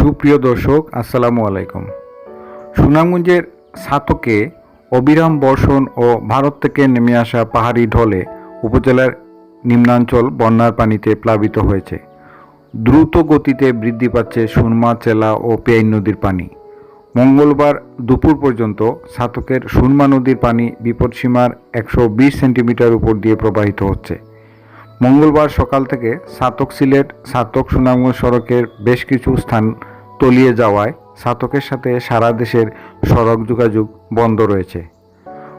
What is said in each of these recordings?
সুপ্রিয় দর্শক, আসসালামু আলাইকুম। সুনামগঞ্জের সাতকে অবিরাম বর্ষণ ও ভারত থেকে নেমে আসা পাহাড়ি ঢলে উপজেলার নিম্নাঞ্চল বন্যার পানিতে প্লাবিত হয়েছে। দ্রুত গতিতে বৃদ্ধি পাচ্ছে সুরমা, চেলা ও পেয়াই নদীর পানি। মঙ্গলবার দুপুর পর্যন্ত সাতকের সুরমা নদীর পানি বিপদসীমার একশো বিশ সেন্টিমিটার উপর দিয়ে প্রবাহিত হচ্ছে। মঙ্গলবার সকাল থেকে সাতক সিলেট, সাতক সুনামগঞ্জ সড়কের বেশ কিছু স্থান তলিয়ে যাওয়ায় সাতকের সাথে সারা দেশের সড়ক যোগাযোগ বন্ধ রয়েছে।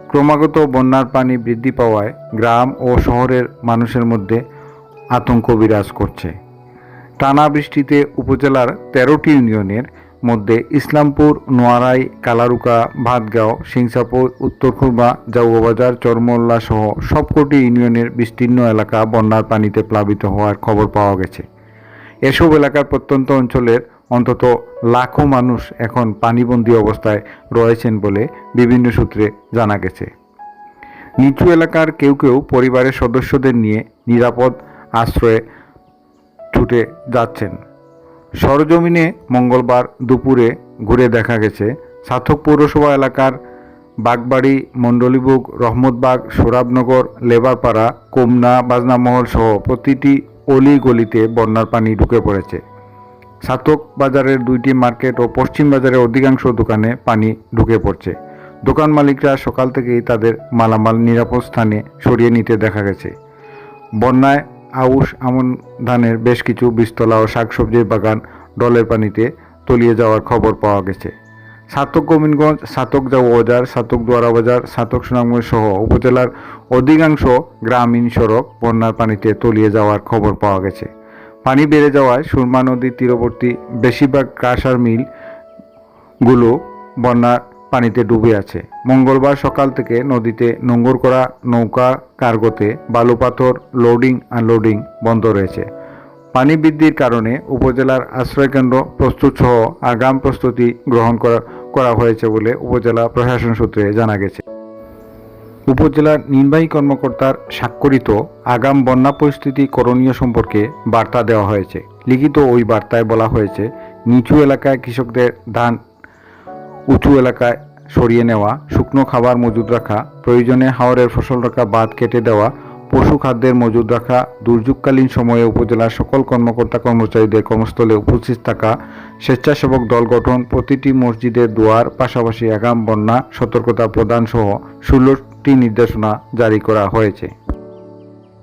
ক্রমাগত বন্যার পানি বৃদ্ধি পাওয়ায় গ্রাম ও শহরের মানুষের মধ্যে আতঙ্ক বিরাজ করছে। টানা বৃষ্টিতে উপজেলার তেরোটি ইউনিয়নের মধ্যে ইসলামপুর, নোয়ারাই, কালারুকা, ভাতগাঁও, সিংসাপুর, উত্তর খুরমা জাউবাজার চরমোল্লা সহ সবকটি ইউনিয়নের বিস্তীর্ণ এলাকা বন্যার পানিতে প্লাবিত হওয়ার খবর পাওয়া গেছে। এসব এলাকার প্রত্যন্ত অঞ্চলের অন্তত লাখো মানুষ এখন পানিবন্দী অবস্থায় রয়েছেন বলে বিভিন্ন সূত্রে জানা গেছে। নিচু এলাকার কেউ কেউ পরিবারের সদস্যদের নিয়ে নিরাপদ আশ্রয়ে ছুটে যাচ্ছেন। সরজমিনে মঙ্গলবার দুপুরে ঘুরে দেখা গেছে সাথক পৌরসভা এলাকার বাগবাড়ি মণ্ডলীবুগ রহমতবাগ, সোরাবনগর, লেবারপাড়া, কোমনা, বাজনামহল সহ প্রতিটি অলি গলিতে বন্যার পানি ঢুকে পড়েছে। সাতক বাজারের দুইটি মার্কেট ও পশ্চিম বাজারের অধিকাংশ দোকানে পানি ঢুকে পড়ছে। দোকান মালিকরা সকাল থেকেই তাদের মালামাল নিরাপদ স্থানে সরিয়ে নিতে দেখা গেছে। বন্যায় আউশ, আমন ধানের বেশ কিছু বীজতলা ও শাকসবজির বাগান ডলের পানিতে তলিয়ে যাওয়ার খবর পাওয়া গেছে। সাতক গোবিনগঞ্জ সাতক যাও বাজার সাতক দুয়ারা বাজার সাতক সুনামগঞ্জ সহ উপজেলার অধিকাংশ গ্রামীণ সড়ক বন্যার পানিতে তলিয়ে যাওয়ার খবর পাওয়া গেছে। পানি বেড়ে যাওয়ায় সুরমা নদীর তীরবর্তী বেশিরভাগ কাঁসার মিলগুলো বন্যার পানিতে ডুবে আছে। মঙ্গলবার সকাল থেকে নদীতে নোঙ্গর করা নৌকা কার্গোতে বালু পাথর লোডিং আনলোডিং বন্ধ রয়েছে। পানি বৃদ্ধির কারণে উপজেলার আশ্রয়কেন্দ্র প্রস্তুত সহ আগাম প্রস্তুতি গ্রহণ করা করা হয়েছে বলে উপজেলা প্রশাসন সূত্রে জানা গেছে। উপজেলার নির্বাহী কর্মকর্তার স্বাক্ষরিত আগাম বন্যা পরিস্থিতি করণীয় সম্পর্কে বার্তা দেওয়া হয়েছে। লিখিত ওই বার্তায় বলা হয়েছে, নিচু এলাকায় কৃষকদের ধান উঁচু এলাকায় সরিয়ে নেওয়া, শুকনো খাবার মজুদ রাখা, প্রয়োজনে হাওরের ফসল রাখা বাদ কেটে দেওয়া, পশু খাদ্যের মজুদ রাখা, দুর্যোগকালীন সময়ে উপজেলার সকল কর্মকর্তা কর্মচারীদের কর্মস্থলে উপস্থিত থাকা, স্বেচ্ছাসেবক দল গঠন, প্রতিটি মসজিদের দুয়ার, পাশাপাশি আগাম বন্যা সতর্কতা প্রদান সহ ষোলোটি নির্দেশনা জারি করা হয়েছে।